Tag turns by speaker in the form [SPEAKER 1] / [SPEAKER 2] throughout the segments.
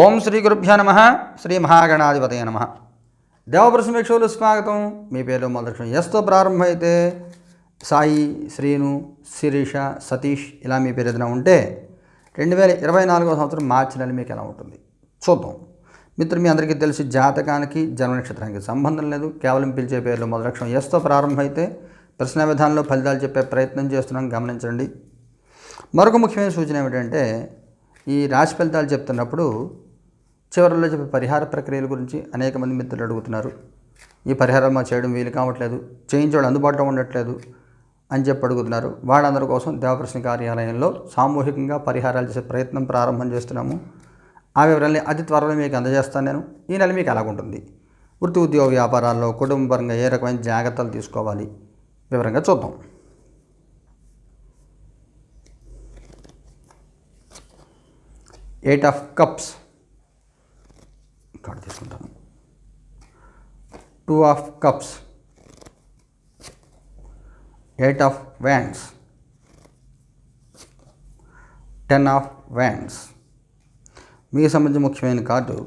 [SPEAKER 1] ఓం శ్రీ గురుభ్యో నమ. శ్రీ మహాగణాధిపతయ నమ. దేవప్రసమీక్షలు స్వాగతం. మీ పేరు మొదలక్షణం ఎస్తో ప్రారంభమైతే సాయి శ్రీను శిరీష సతీష్ ఇలా మీ పేరు ఏదైనా ఉంటే రెండు వేల ఇరవై నాలుగో సంవత్సరం మార్చి నెల మీకు ఎలా ఉంటుంది? చూద్దాం. మిత్రులు మీ అందరికీ తెలిసి జాతకానికి జన్మ నక్షత్రానికి సంబంధం లేదు. కేవలం పిలిచే పేర్లు మొదలక్షణం ఎస్తో ప్రారంభమైతే ప్రశ్న విధానంలో ఫలితాలు చెప్పే ప్రయత్నం చేస్తున్నాం. గమనించండి. మరొక ముఖ్యమైన సూచన ఏమిటంటే ఈ రాశి ఫలితాలు చెప్తున్నప్పుడు చివరిలో చెప్పే పరిహార ప్రక్రియల గురించి అనేక మంది మిత్రులు అడుగుతున్నారు. ఈ పరిహారం మా చేయడం వీలు కావట్లేదు. చేయించడం అందుబాటులో ఉండట్లేదు అని చెప్పి అడుగుతున్నారు. వాళ్ళందరి కోసం దేవప్రశ్న కార్యాలయంలో సామూహికంగా పరిహారాలు చేసే ప్రయత్నం ప్రారంభం చేస్తున్నాము. ఆ వివరాలని అతి త్వరలో మీకు అందజేస్తాను నేను. ఈ నెల మీకు ఎలాగుంటుంది? వృత్తి ఉద్యోగ వ్యాపారాల్లో కుటుంబపరంగా ఏ రకమైన జాగ్రత్తలు తీసుకోవాలి? వివరంగా చూద్దాం. Eight of cups. కార్డు తీసుకుంటాను two of cups eight of wands ten of wands మీకు సంబంధించిన ముఖ్యమైన కార్డు.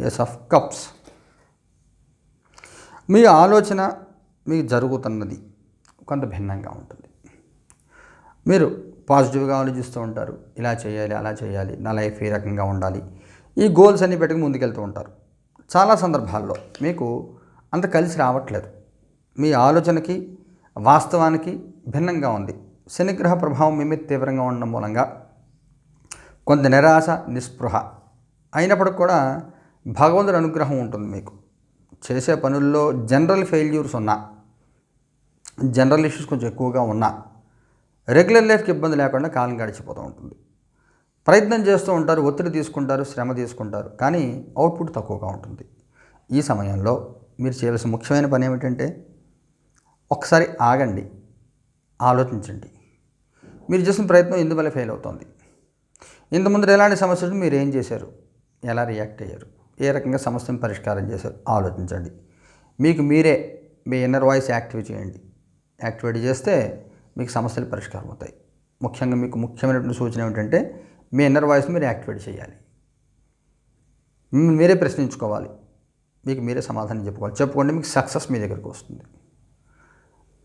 [SPEAKER 1] ఎస్ ఆఫ్ కప్స్ మీ ఆలోచన మీకు జరుగుతున్నది. కొంత భిన్నంగా ఉంటుంది. మీరు పాజిటివ్గా ఆలోచిస్తూ ఉంటారు. ఇలా చేయాలి అలా చేయాలి. నా లైఫ్ ఈ రకంగా ఉండాలి. ఈ గోల్స్ అన్ని పెట్టుకుని ముందుకెళ్తూ ఉంటారు. చాలా సందర్భాల్లో మీకు అంత కలిసి రావట్లేదు. మీ ఆలోచనకి వాస్తవానికి భిన్నంగా ఉంది. శనిగ్రహ ప్రభావం మీ మీద తీవ్రంగా ఉండడం మూలంగా కొంత నిరాశ నిస్పృహ అయినప్పటికి కూడా భగవంతుడి అనుగ్రహం ఉంటుంది మీకు. చేసే పనుల్లో జనరల్ ఫెయిల్యూర్స్ ఉన్నా జనరల్ ఇష్యూస్ కొంచెం ఎక్కువగా ఉన్నా రెగ్యులర్ లైఫ్కి ఇబ్బంది లేకుండా కాలం గడిచిపోతూ ఉంటుంది. ప్రయత్నం చేస్తూ ఉంటారు ఒత్తిడి తీసుకుంటారు శ్రమ తీసుకుంటారు. కానీ అవుట్పుట్ తక్కువగా ఉంటుంది. ఈ సమయంలో మీరు చేయవలసిన ముఖ్యమైన పని ఏమిటంటే ఒకసారి ఆగండి. ఆలోచించండి. మీరు చేసిన ప్రయత్నం ఎందువల్ల ఫెయిల్ అవుతుంది? ఇంతకుముందు ఎలాంటి సమస్యలు మీరు ఏం చేశారు? ఎలా రియాక్ట్ అయ్యారు? ఏ రకంగా సమస్యను పరిష్కారం చేశారు? ఆలోచించండి. మీకు మీరే మీ ఇన్నర్ వాయిస్ యాక్టివేట్ చేయండి. యాక్టివేట్ చేస్తే మీకు సమస్యలు పరిష్కారం అవుతాయి ముఖ్యంగా మీకు ముఖ్యమైనటువంటి సూచన ఏమిటంటే మీ ఇన్నర్ వాయిస్ మీరు యాక్టివేట్ చేయాలి. మీరే ప్రశ్నించుకోవాలి. మీకు మీరే సమాధానం చెప్పుకోవాలి. చెప్పుకోండి మీకు సక్సెస్ మీ దగ్గరికి వస్తుంది.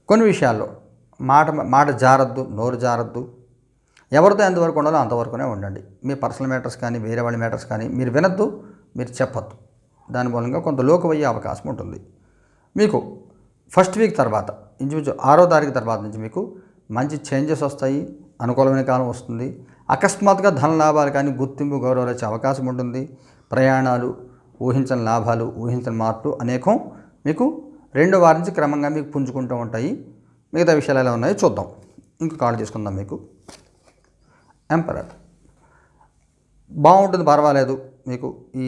[SPEAKER 1] కొన్ని విషయాల్లో మాట మాట జారద్దు నోరు జారద్దు. ఎవరితో ఎంతవరకు ఉండాలో అంతవరకునే ఉండండి. మీ పర్సనల్ మ్యాటర్స్ కానీ వేరే వాళ్ళ మ్యాటర్స్ కానీ మీరు వినొద్దు మీరు చెప్పద్దు. దాని మూలంగా కొంత లోకు అయ్యే అవకాశం ఉంటుంది. మీకు ఫస్ట్ వీక్ తర్వాత ఇంచుమించు ఆరో తారీఖు తర్వాత నుంచి మీకు మంచి చేంజెస్ వస్తాయి. అనుకూలమైన కాలం వస్తుంది. అకస్మాత్తుగా ధన లాభాలు కానీ గుర్తింపు గౌరవాలు వచ్చే అవకాశం ఉంటుంది. ప్రయాణాలు ఊహించని లాభాలు ఊహించని మార్పులు అనేకం మీకు రెండో వారం నుంచి క్రమంగా మీకు పుంజుకుంటూ ఉంటాయి. మిగతా విషయాలు ఎలా ఉన్నాయో చూద్దాం. ఇంకో కాల్ తీసుకుందాం మీకు. ఎంపరర్ బాగుంటుంది పర్వాలేదు మీకు. ఈ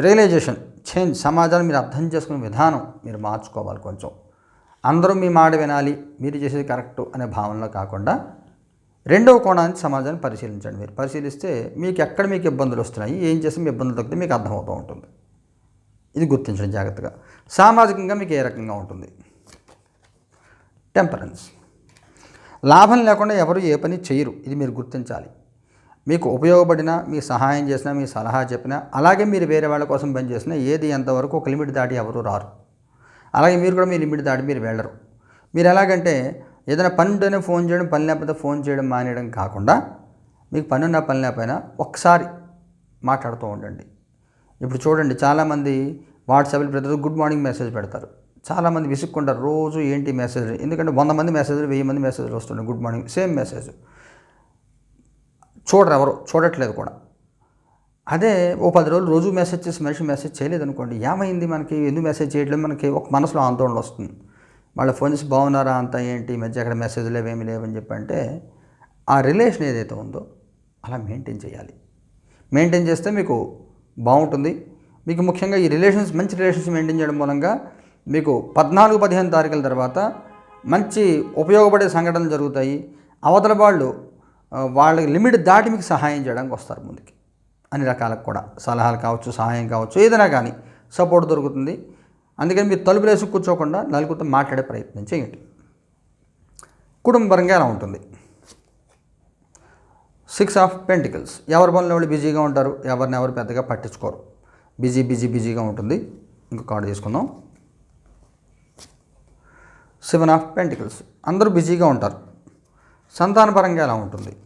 [SPEAKER 1] రియలైజేషన్ చేంజ్ సమాజాన్ని మీరు అర్థం చేసుకునే విధానం మీరు మార్చుకోవాలి కొంచెం. అందరూ మీ మాట వినాలి మీరు చేసేది కరెక్ట్ అనే భావనలో కాకుండా రెండవ కోణానికి సమాజాన్ని పరిశీలించండి మీరు. పరిశీలిస్తే మీకు ఎక్కడ మీకు ఇబ్బందులు వస్తున్నాయి ఏం చేస్తే మీ ఇబ్బందులు తగ్గితే మీకు అర్థమవుతూ ఉంటుంది. ఇది గుర్తించండి జాగ్రత్తగా. సామాజికంగా మీకు ఏ రకంగా ఉంటుంది? టెంపరెన్స్ లాభం లేకుండా ఎవరు ఏ పని చేయరు ఇది మీరు గుర్తించాలి. మీకు ఉపయోగపడినా మీ సహాయం చేసినా మీ సలహా చెప్పినా అలాగే మీరు వేరే వాళ్ళ కోసం పని చేసినా ఏది ఎంతవరకు ఒక లిమిట్ దాటి ఎవరు రారు. అలాగే మీరు కూడా మీ లిమిట్ దాటి మీరు వెళ్ళరు. మీరు ఎలాగంటే ఏదైనా పని ఉంటేనే ఫోన్ చేయడం పని లేకపోతే ఫోన్ చేయడం మానేయడం కాకుండా మీకు పని ఉన్నా పని లేకపోయినా ఒకసారి మాట్లాడుతూ ఉండండి. ఇప్పుడు చూడండి చాలామంది వాట్సాప్లో ప్రతిరోజు గుడ్ మార్నింగ్ మెసేజ్ పెడతారు. చాలామంది విసుక్కుంటారు రోజు ఏంటి మెసేజ్? ఎందుకంటే వంద మంది మెసేజ్లు వెయ్యి మంది మెసేజ్లు వస్తున్నాయి గుడ్ మార్నింగ్ సేమ్ మెసేజ్. చూడరు ఎవరు చూడట్లేదు కూడా. అదే ఓ పది రోజులు రోజు మెసేజ్ చేసి మనిషి మెసేజ్ చేయలేదు అనుకోండి ఏమైంది మనకి? ఎందుకు మెసేజ్ చేయట్లేదు? మనకి ఒక మనసులో ఆందోళన వస్తుంది. వాళ్ళ ఫోన్ చేసి బాగున్నారా అంత ఏంటి? ఈ మధ్య అక్కడ మెసేజ్ లేవేమి లేవని చెప్పి అంటే ఆ రిలేషన్ ఏదైతే ఉందో అలా మెయింటైన్ చేయాలి. మెయింటైన్ చేస్తే మీకు బాగుంటుంది. మీకు ముఖ్యంగా ఈ రిలేషన్స్ మంచి రిలేషన్స్ మెయింటైన్ చేయడం మూలంగా మీకు పద్నాలుగు పదిహేను తారీఖుల తర్వాత మంచి ఉపయోగపడే సంఘటనలు జరుగుతాయి. అవతల వాళ్ళు వాళ్ళకి వాళ్ళ లిమిట్ దాటి మీకు సహాయం చేయడానికి వస్తారు ముందుకి. అన్ని రకాలకు కూడా. సలహాలు కావచ్చు సహాయం కావచ్చు ఏదైనా కానీ సపోర్ట్ దొరుకుతుంది. అందుకని మీరు తలుపులు వేసి కూర్చోకుండా నలుగురితో మాట్లాడే ప్రయత్నం చేయండి. కుటుంబపరంగా ఎలా ఉంటుంది? సిక్స్ ఆఫ్ పెంటికల్స్ ఎవరి పనులు వాళ్ళు బిజీగా ఉంటారు? ఎవరిని ఎవరు పెద్దగా పట్టించుకోరు. బిజీ బిజీ బిజీగా ఉంటుంది. ఇంకో కార్డు తీసుకుందాం. సెవెన్ ఆఫ్ పెంటికల్స్ అందరూ బిజీగా ఉంటారు. సంతానపరంగా ఎలా ఉంటుంది?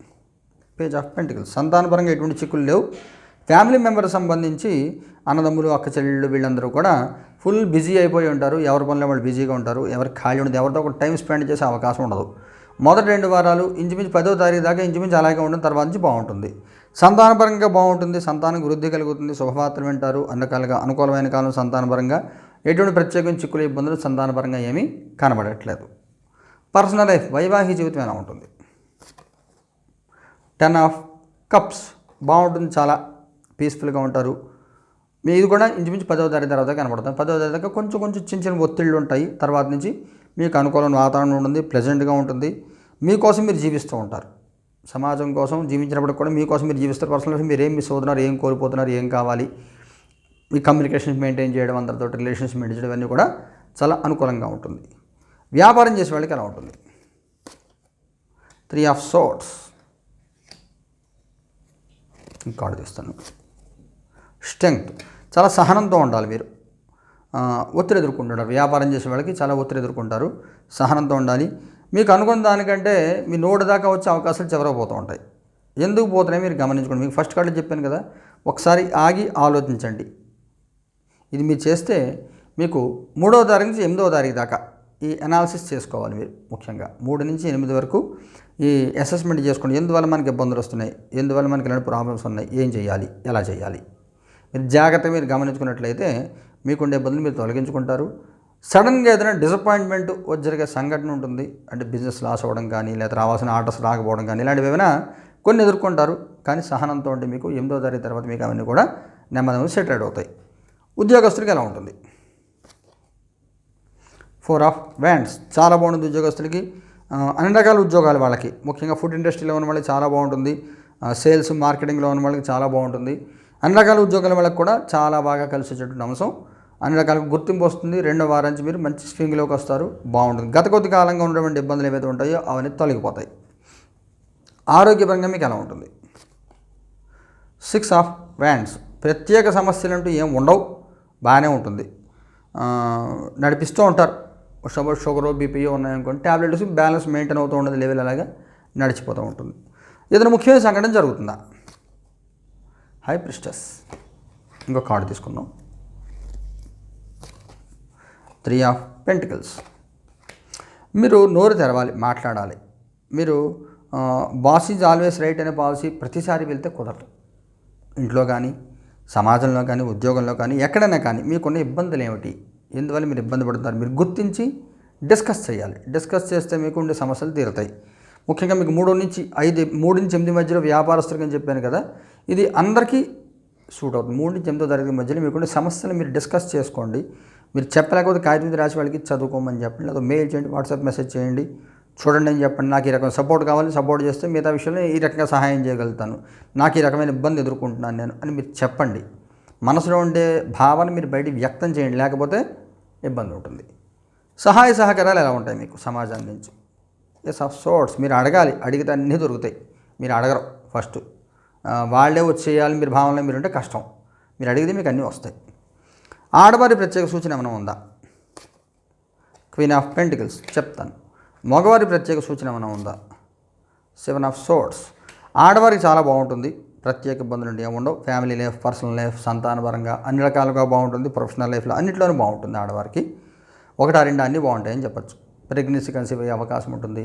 [SPEAKER 1] పేజ్ ఆఫ్ పెంటికల్స్ సంతానపరంగా ఎటువంటి చిక్కులు లేవు. ఫ్యామిలీ మెంబర్ సంబంధించి అన్నదమ్ములు అక్క చెల్లెళ్ళు వీళ్ళందరూ కూడా ఫుల్ బిజీ అయిపోయి ఉంటారు. ఎవరి పనులు వాళ్ళు బిజీగా ఉంటారు. ఎవరికి ఖాళీ ఉండదు. ఎవరితో ఒక టైం స్పెండ్ చేసే అవకాశం ఉండదు. మొదటి రెండు వారాలు ఇంచుమించు పదో తారీఖు దాకా ఇంచుమించు అలాగే ఉండడం తర్వాత నుంచి బాగుంటుంది. సంతానపరంగా బాగుంటుంది. సంతానం వృద్ధి కలుగుతుంది. శుభవార్తలు వింటారు. అన్నకాలుగా అనుకూలమైన కాలం సంతానపరంగా. ఎటువంటి ప్రత్యేకమైన చిక్కులు ఇబ్బందులు సంతానపరంగా ఏమీ కనబడట్లేదు. పర్సనల్ లైఫ్ వైవాహిక జీవితం ఎలా ఉంటుంది? Ten of cups. బాగుంటుంది చాలా. పీస్ఫుల్గా ఉంటారు. మీ ఇది కూడా ఇంచుమించు పదవ తారీఖు తర్వాత కనబడుతుంది పదవ తారీఖు దాకా కొంచెం కొంచెం చిన్న చిన్న ఒత్తిళ్ళు ఉంటాయి. తర్వాత నుంచి మీకు అనుకూలమైన వాతావరణం ఉంటుంది ప్లెజెంట్గా ఉంటుంది. మీకోసం మీరు జీవిస్తూ ఉంటారు. సమాజం కోసం జీవించినప్పుడు కూడా మీకోసం మీరు జీవిస్తారు. పర్సనల్ మీరు ఏం మిస్ అవుతున్నారు ఏం కోల్పోతున్నారు ఏం కావాలి? మీ కమ్యూనికేషన్స్ మెయింటైన్ చేయడం అందరితో రిలేషన్స్ మెయింటైన్ చేయడం అన్నీ కూడా చాలా అనుకూలంగా ఉంటుంది. వ్యాపారం చేసే వాళ్ళకి ఎలా ఉంటుంది. త్రీ ఆఫ్ సోట్స్ కార్డు తీస్తాను. స్ట్రెంగ్త్. చాలా సహనంతో ఉండాలి మీరు. ఒత్తిడి ఎదుర్కొంటారు వ్యాపారం చేసే వాళ్ళకి చాలా ఒత్తిడి ఎదుర్కొంటారు. సహనంతో ఉండాలి. మీకు అనుకున్న దానికంటే మీ నోటి దాకా వచ్చే అవకాశాలు చివరకు పోతూ ఉంటాయి. ఎందుకు పోతున్నాయి మీరు గమనించుకోండి. మీకు ఫస్ట్ కార్డు చెప్పాను కదా ఒకసారి ఆగి ఆలోచించండి. ఇది మీరు చేస్తే మీకు మూడవ తారీఖు నుంచి ఎనిమిదవ తారీఖు దాకా ఈ అనాలిసిస్ చేసుకోవాలి మీరు ముఖ్యంగా. మూడు నుంచి ఎనిమిది వరకు ఈ అసెస్మెంట్ చేసుకోండి. ఎందువల్ల మనకి ఇబ్బందులు వస్తున్నాయి? ఎందువల్ల మనకి ఇలాంటి ప్రాబ్లమ్స్ ఉన్నాయి? ఏం చేయాలి? ఎలా చేయాలి? మీరు జాగ్రత్తగా మీరు గమనించుకున్నట్లయితే మీకుండే ఇబ్బందులు మీరు తొలగించుకుంటారు. సడన్గా ఏదైనా డిసప్పాయింట్మెంట్ జరిగే సంఘటన ఉంటుంది. అంటే బిజినెస్ లాస్ అవ్వడం కానీ లేదా రావాల్సిన ఆర్డర్స్ రాకపోవడం కానీ ఇలాంటివి ఏమైనా కొన్ని ఎదుర్కొంటారు. కానీ సహనంతో ఉంటే మీకు ఎనిమిదో తారీఖు తర్వాత మీకు అవన్నీ కూడా నెమ్మది సెటిల్డ్ అవుతాయి. ఉద్యోగస్తులకి ఎలా ఉంటుంది? ఫోర్ ఆఫ్ వ్యాండ్స్ చాలా బాగుంటుంది ఉద్యోగస్తులకి అన్ని రకాల ఉద్యోగాలు వాళ్ళకి. ముఖ్యంగా ఫుడ్ ఇండస్ట్రీలో ఉన్న వాళ్ళకి చాలా బాగుంటుంది. సేల్స్ మార్కెటింగ్లో ఉన్న వాళ్ళకి చాలా బాగుంటుంది. అన్ని రకాల ఉద్యోగాల వాళ్ళకి కూడా చాలా బాగా కలిసి వచ్చేటువంటి అంశం. అన్ని రకాల గుర్తింపు వస్తుంది. రెండో వారం నుంచి మీరు మంచి స్వింగ్లోకి వస్తారు. బాగుంటుంది. గత కొద్ది కాలంగా ఉన్నటువంటి ఇబ్బందులు ఏవైతే ఉంటాయో అవన్నీ తొలగిపోతాయి. ఆరోగ్యపరంగా మీకు ఎలా ఉంటుంది? Six of wands. ప్రత్యేక సమస్యలు అంటూ ఏం ఉండవు. బాగానే ఉంటుంది. నడిపిస్తూ ఉంటారు. షుగర్ షుగర్ బీపీ ఉన్నాయనుకోండి. ట్యాబ్లెట్స్ బ్యాలెన్స్ మెయింటైన్ అవుతూ ఉండదు. లెవెల్ అలాగా నడిచిపోతూ ఉంటుంది. ఏదైనా ముఖ్యమైన సంఘటన జరుగుతుందా? హై ప్రిస్టస్ ఇంకో కార్డు తీసుకుందాం. త్రీ ఆఫ్ పెంటికల్స్ మీరు నోరు తెరవాలి మాట్లాడాలి. మీరు బాస్ ఈజ్ ఆల్వేస్ రైట్ అనే పాలసీ ప్రతిసారి వెళ్తే కుదరదు. ఇంట్లో కానీ సమాజంలో కానీ ఉద్యోగంలో కానీ ఎక్కడైనా కానీ మీకున్న ఇబ్బందులు ఏమిటి? ఎందువల్ల మీరు ఇబ్బంది పడుతున్నారు? మీరు గుర్తించి డిస్కస్ చేయాలి. డిస్కస్ చేస్తే మీకు ఉండే సమస్యలు తీరుతాయి. ముఖ్యంగా మీకు మూడు నుంచి ఐదు మూడు నుంచి ఎనిమిది మధ్యలో వ్యాపారస్తులకు అని చెప్పాను కదా ఇది అందరికీ సూట్ అవుతుంది. మూడు నుంచి ఎనిమిదో తరగతి మధ్యలో మీకుండే సమస్యలు మీరు డిస్కస్ చేసుకోండి. మీరు చెప్పలేకపోతే కాగితం మీద రాసి వాళ్ళకి చదువుకోమని చెప్పండి. లేదా మెయిల్ చేయండి వాట్సాప్ మెసేజ్ చేయండి. చూడండి అని చెప్పండి. నాకు ఈ రకం సపోర్ట్ కావాలి సపోర్ట్ చేస్తే మిగతా విషయంలో ఈ రకంగా సహాయం చేయగలుగుతాను. నాకు ఈ రకమైన ఇబ్బంది ఎదుర్కొంటున్నాను నేను అని మీరు చెప్పండి. మనసులో ఉండే భావన మీరు బయట వ్యక్తం చేయండి. లేకపోతే ఇబ్బంది ఉంటుంది. సహాయ సహకారాలు ఎలా ఉంటాయి మీకు సమాజం నుంచి? ఎస్ ఆఫ్ సోర్ట్స్ మీరు అడగాలి. అడిగితే అన్నీ దొరుకుతాయి. మీరు అడగరు ఫస్ట్. వాళ్ళే వచ్చేయాలి మీరు భావనలో మీరు ఉంటే కష్టం. మీరు అడిగితే మీకు అన్నీ వస్తాయి. ఆడవారి ప్రత్యేక సూచన ఏమైనా ఉందా? క్వీన్ ఆఫ్ పెంటికల్స్ చెప్తాను. మగవారి ప్రత్యేక సూచన ఏమైనా ఉందా? సెవెన్ ఆఫ్ సోర్ట్స్ ఆడవారికి చాలా బాగుంటుంది. ప్రత్యేక ఇబ్బందులు ఏమి ఏముండవు ఫ్యామిలీ లైఫ్ పర్సనల్ లైఫ్ సంతానపరంగా అన్ని రకాలుగా బాగుంటుంది. ప్రొఫెషనల్ లైఫ్లో అన్నింటిలోనూ బాగుంటుంది ఆడవారికి. ఒకటా రెండు అన్నీ బాగుంటాయని చెప్పచ్చు. ప్రెగ్నెన్సీ కన్సీవ్ అయ్యే అవకాశం ఉంటుంది.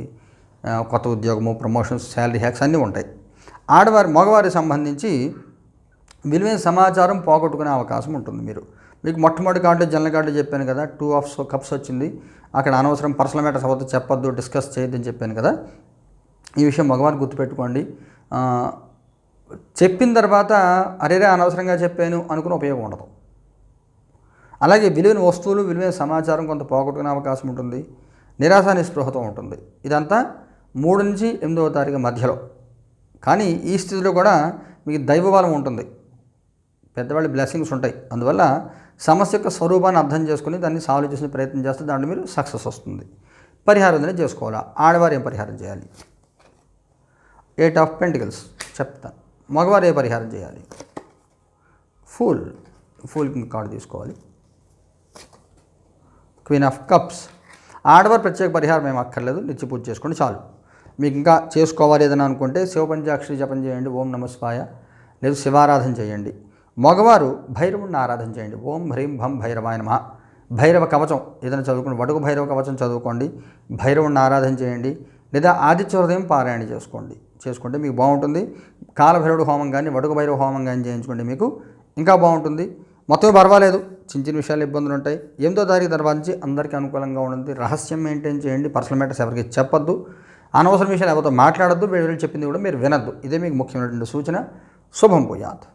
[SPEAKER 1] కొత్త ఉద్యోగము ప్రమోషన్స్ శాలరీ హ్యాక్స్ అన్నీ ఉంటాయి. ఆడవారి మగవారికి సంబంధించి విలువైన సమాచారం పోగొట్టుకునే అవకాశం ఉంటుంది మీరు. మీకు మొట్టమొదటి కార్డు జనరల్ కార్డు చెప్పాను కదా టూ ఆఫ్ కప్స్ వచ్చింది. అక్కడ అనవసరం పర్సనల్ మ్యాటర్స్ అవద్దు చెప్పొద్దు డిస్కస్ చేయొద్దని చెప్పాను కదా. ఈ విషయం మగవారు గుర్తుపెట్టుకోండి. చెప్పిన తర్వాత అరేరే అనవసరంగా చెప్పాను అనుకుని ఉపయోగం ఉండదు. అలాగే విలువైన వస్తువులు విలువైన సమాచారం కొంత పోగొట్టుకునే అవకాశం ఉంటుంది. నిరాశ నిస్పృహతో ఉంటుంది. ఇదంతా మూడు నుంచి ఎనిమిదవ తారీఖు మధ్యలో. కానీ ఈ స్థితిలో కూడా మీకు దైవబలం ఉంటుంది. పెద్దవాళ్ళ బ్లెస్సింగ్స్ ఉంటాయి. అందువల్ల సమస్య యొక్క స్వరూపాన్ని అర్థం చేసుకుని దాన్ని సాల్వ్ చేసిన ప్రయత్నం చేస్తే దాంట్లో మీరు సక్సెస్ వస్తుంది. పరిహారం అనేది చేసుకోవాలా? ఆడవారు ఏం పరిహారం చేయాలి? ఎయిట్ ఆఫ్ పెంటికల్స్ చెప్తాను. మగవారు ఏ పరిహారం చేయాలి? ఫుల్ ఫుల్ కార్డు తీసుకోవాలి. క్వీన్ ఆఫ్ కప్స్ ఆడవారు ప్రత్యేక పరిహారం ఏం అక్కర్లేదు. నిత్య పూజ చేసుకోండి చాలు. మీకు ఇంకా చేసుకోవాలి ఏదైనా అనుకుంటే శివపంచాక్షరి జపం చేయండి ఓం నమస్వాయ లేదు శివారాధన చేయండి. మగవారు భైరవుడిని ఆరాధన చేయండి. ఓం హ్రీం భం భైరవాయ నమ. భైరవ కవచం ఏదైనా చదువుకోండి. వడుగు భైరవ కవచం చదువుకోండి. భైరవుడిని ఆరాధన చేయండి. లేదా ఆదిత్య హృదయం పారాయణ చేసుకోండి. చేసుకుంటే మీకు బాగుంటుంది. కాలభైరవుడు హోమం కానీ వడుగు భైరవ హోమం కానీ చేయించుకోండి మీకు ఇంకా బాగుంటుంది. మొత్తం పర్వాలేదు. చిన్న చిన్న విషయాలు ఇబ్బందులు ఉంటాయి. ఎనిమిదో తారీఖు తర్వాత నుంచి అందరికీ అనుకూలంగా ఉంటుంది. రహస్యం మెయింటైన్ చేయండి. పర్సనల్ మ్యాటర్స్ ఎవరికి చెప్పొద్దు. అనవసరం విషయాలు ఎవరితో మాట్లాడొద్దు వీళ్ళు చెప్పింది కూడా మీరు వినద్దు. ఇదే మీకు ముఖ్యమైనటువంటి సూచన. శుభం పోయాత్